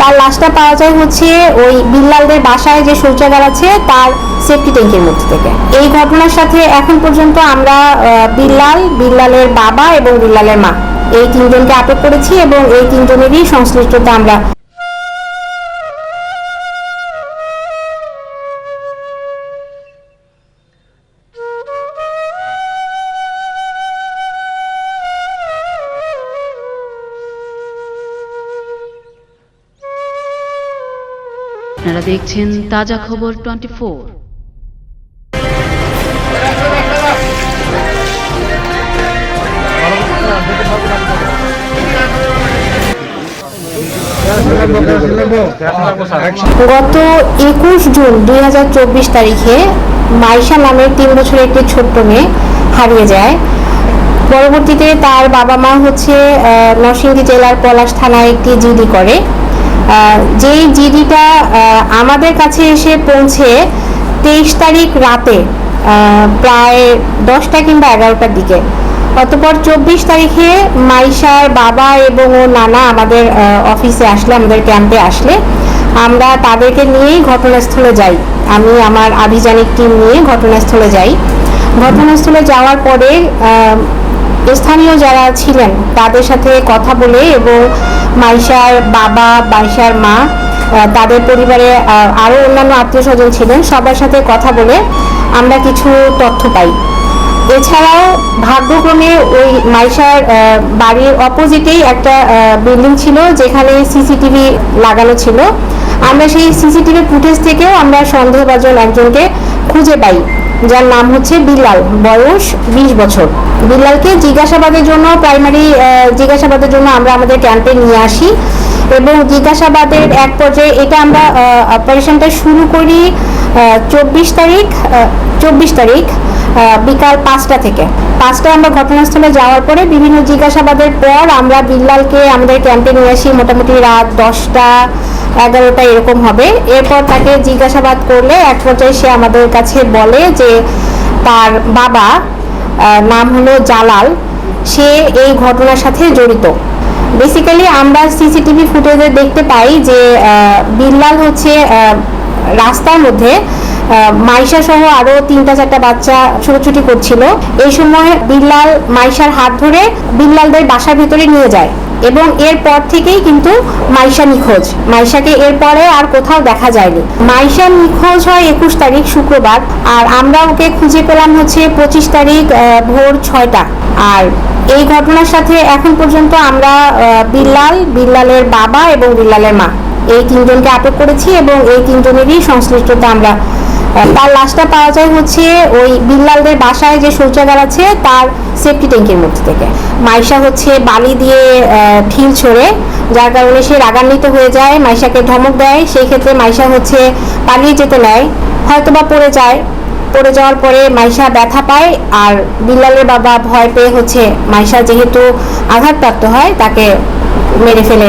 তার লাশটা পাওয়া যায় হচ্ছে ওই বিল্লালদের বাসায় যে শৌচাগার আছে, তার সেফটি ট্যাঙ্কের মধ্যে থেকে। এই ঘটনার সাথে এখন পর্যন্ত আমরা বিল্লাল, বিল্লালের বাবা এবং বিল্লালের মা, এই তিনজনকে আটক করেছি এবং এই তিনজনেরই সংশ্লিষ্টতা আমরা আপনারা দেখছেন তাজা খবর টোয়েন্টি ফোর। গত একুশ জুন দুই হাজার চব্বিশ তারিখে মাইশা নামের তিন বছরের একটি ছোট্ট মেয়ে হারিয়ে যায়। পরবর্তীতে তার বাবা মা হচ্ছে নরসিংদী জেলার পলাশ থানায় একটি জিডি করে। যেই জিডিটা আমাদের কাছে এসে পৌঁছে তেইশ তারিখ রাতে প্রায় দশটা কিংবা এগারোটার দিকে। অতপর চব্বিশ তারিখে মাইশার বাবা এবং ও নানা আমাদের অফিসে আসলে, আমাদের ক্যাম্পে আসলে। আমরা তাদেরকে নিয়েই ঘটনাস্থলে যাই। আমি, আমার আভিযানিক টিম নিয়ে ঘটনাস্থলে যাই। ঘটনাস্থলে যাওয়ার পরে স্থানীয় যারা ছিলেন, তাদের সাথে কথা বলে এবং মাইশার বাবা, মাইশার মা তাদের পরিবারে আরও অন্যান্য আত্মীয় স্বজন ছিলেন, সবার সাথে কথা বলে আমরা কিছু তথ্য পাই। এছাড়াও ভাগ্যক্রমে ওই মাইশার বাড়ির অপোজিটেই একটা বিল্ডিং ছিল, যেখানে সিসিটিভি লাগানো ছিল। আমরা সেই সিসিটিভি ফুটেজ থেকেও আমরা সন্দেহভাজন একজনকে খুঁজে পাই। যার নাম হচ্ছে বিল্লাল বয়স বিশ বছর। বিল্লালকে জিজ্ঞাসাবাদের জন্য প্রাইমারি জিজ্ঞাসাবাদের জন্য আমরা আমাদের ক্যাম্পে নিয়ে আসি এবং জিজ্ঞাসাবাদের এক পর্যায়ে এটা আমরা অপারেশনটা শুরু করি চব্বিশ তারিখ চব্বিশ তারিখ বিকাল পাঁচটা থেকে। পাঁচটায় আমরা ঘটনাস্থলে যাওয়ার পরে বিভিন্ন জিজ্ঞাসাবাদের পর আমরা বিল্লালকে আমাদের ক্যাম্পে নিয়ে আসি। মোটামুটি রাত দশটা এগারোটা এরকম হবে। এরপর তাকে জিজ্ঞাসাবাদ করলে এক পর্যায়ে সে আমাদের কাছে বলে যে, তার বাবা নাম হলো জালাল। সে এই ঘটনার সাথে জড়িত। বেসিক্যালি আমরা সিসিটিভি ফুটেজে দেখতে পাই যে বিল্লাল হচ্ছে রাস্তার মধ্যে মাইশা সহ আরও তিনটা চারটা বাচ্চা ছোটাছুটি করছিল। এই সময় বিল্লাল মাইশার হাত ধরে বিল্লালদের বাসার ভিতরে নিয়ে যায়। এবং এরপর থেকেই কিন্তু মাইশা নিখোঁজ। মাইশাকে এরপরে আর কোথাও দেখা যায়নি। মাইশা নিখোঁজ হয় একুশ তারিখ শুক্রবার, আর আমরা ওকে খুঁজে পেলাম হচ্ছে পঁচিশ তারিখ ভোর ছয়টা। আর এই ঘটনার সাথে এখন পর্যন্ত আমরা বিল্লাল, বিল্লালের বাবা এবং বিল্লালের মা। এই তিনজনকে আটক করেছি এবং এই তিনজনেরই সংশ্লিষ্টতা আমরা তার লাশটা পাওয়া যায় হচ্ছে ওই বিল্লালদের বাসায় যে শৌচাগার আছে, তার সেফটি ট্যাঙ্কের মধ্যে থেকে। মাইশা হচ্ছে বালি দিয়ে ঢিল ছড়ে, যার কারণে সে রাগান্বিত হয়ে যায়, মাইশাকে ধমক দেয়। সেই ক্ষেত্রে মাইশা হচ্ছে পালিয়ে যেতে নেয়, হয়তোবা পড়ে যায়। পড়ে যাওয়ার পরে মাইশা ব্যথা পায়, আর বিল্লালের বাবা ভয় পেয়ে হচ্ছে মাইশা যেহেতু আঘাতপ্রাপ্ত হয়, তাকে মেরে ফেলে।